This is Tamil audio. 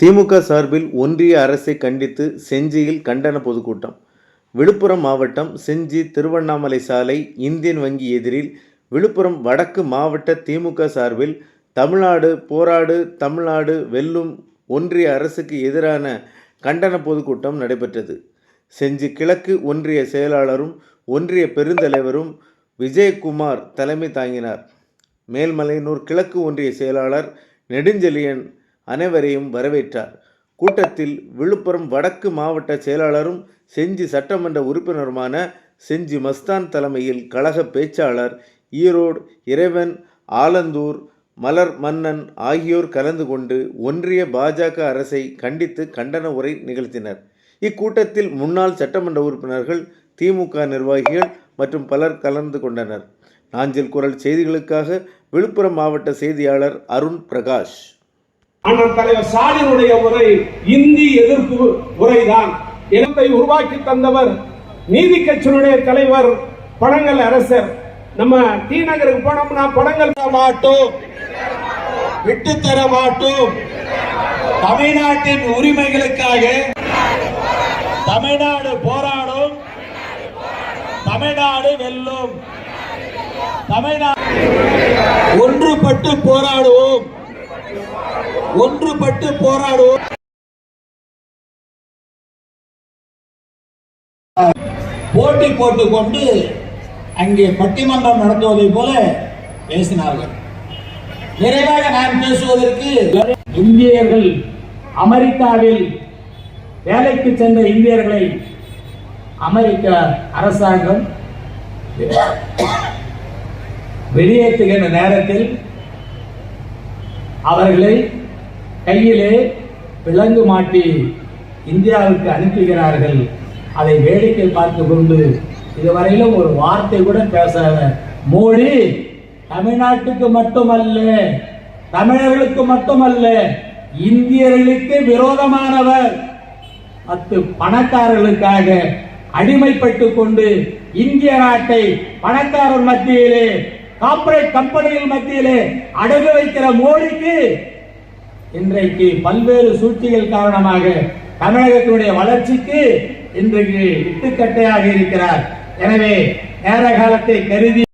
திமுக சார்பில் ஒன்றிய அரசை கண்டித்து செஞ்சியில் கண்டன பொதுக்கூட்டம். விழுப்புரம் மாவட்டம் செஞ்சி திருவண்ணாமலை சாலை இந்தியன் வங்கி எதிரில் விழுப்புரம் வடக்கு மாவட்ட திமுக சார்பில் தமிழ்நாடு போராடு தமிழ்நாடு வெல்லும் ஒன்றிய அரசுக்கு எதிரான கண்டன பொதுக்கூட்டம் நடைபெற்றது. செஞ்சி கிழக்கு ஒன்றிய செயலாளரும் ஒன்றிய பெருந்தலைவரும் விஜயகுமார் தலைமை தாங்கினார். மேல்மலையனூர் கிழக்கு ஒன்றிய செயலாளர் நெடுஞ்செழியன் அனைவரையும் வரவேற்றார். கூட்டத்தில் விழுப்புரம் வடக்கு மாவட்ட செயலாளரும் செஞ்சி சட்டமன்ற உறுப்பினருமான செஞ்சி மஸ்தான் தலைமையில் கழக பேச்சாளர் ஈரோடு இறைவன் ஆலந்தூர் மலர் மன்னன் ஆகியோர் கலந்து கொண்டு ஒன்றிய பாஜக அரசை கண்டித்து கண்டன உரை நிகழ்த்தினர். இக்கூட்டத்தில் முன்னாள் சட்டமன்ற உறுப்பினர்கள் திமுக நிர்வாகிகள் மற்றும் பலர் கலந்து கொண்டனர். நாஞ்சில் குரல் செய்திகளுக்காக விழுப்புரம் மாவட்ட செய்தியாளர் அருண் பிரகாஷ். அண்ணன் தலைவர் ஸ்டாலினுடைய உரை இந்தி எதிர்ப்பு உரைதான். இனத்தை உருவாக்கி தந்தவர் நீதி கட்சியினுடைய தலைவர் படங்கள் அரசர். நம்ம டி நகருக்கு போனோம்னா படங்கள் மாட்டோம். விட்டு தர மாட்டோம். தமிழ்நாட்டின் உரிமைகளுக்காக தமிழ்நாடு போராடும். தமிழ்நாடு வெல்லும். தமிழ்நாடு ஒன்றுபட்டு போ ஒன்றுபட்டு போராடுவோம். போட்டி போட்டுக்கொண்டு அங்கே பட்டிமன்றம் நடத்துவதை போல பேசினார்கள். நிறைவாக நான் பேசுவதற்கு இந்தியர்கள் அமெரிக்காவில் வேலைக்கு சென்ற இந்தியர்களை அமெரிக்க அரசாங்கம் வெளியேற்றுகின்ற நேரத்தில் அவர்களை கையிலே விலங்கு மாட்டி இந்தியாவுக்கு அனுப்புகிறார்கள். அதை வேடிக்கை பார்த்து கொண்டு இதுவரையிலும் ஒரு வார்த்தை கூட பேசாத மோடி தமிழ்நாட்டுக்கு மட்டுமல்ல தமிழர்களுக்கு மட்டுமல்ல இந்தியர்களுக்கு விரோதமானவர். அத்து பணக்காரர்களுக்காக அடிமைப்பட்டு கொண்டு இந்திய நாட்டை பணக்காரர் மத்தியிலே கார்ப்பரேட் கம்பெனிகள் மத்தியிலே அடகு வைக்கிற மோடிக்கு இன்றைக்கு பல்வேறு சூழ்ச்சிகள் காரணமாக தமிழகத்தினுடைய வளர்ச்சிக்கு இன்றைக்கு இட்டுக்கட்டையாக இருக்கிறார். எனவே நேர காலத்தை கருதி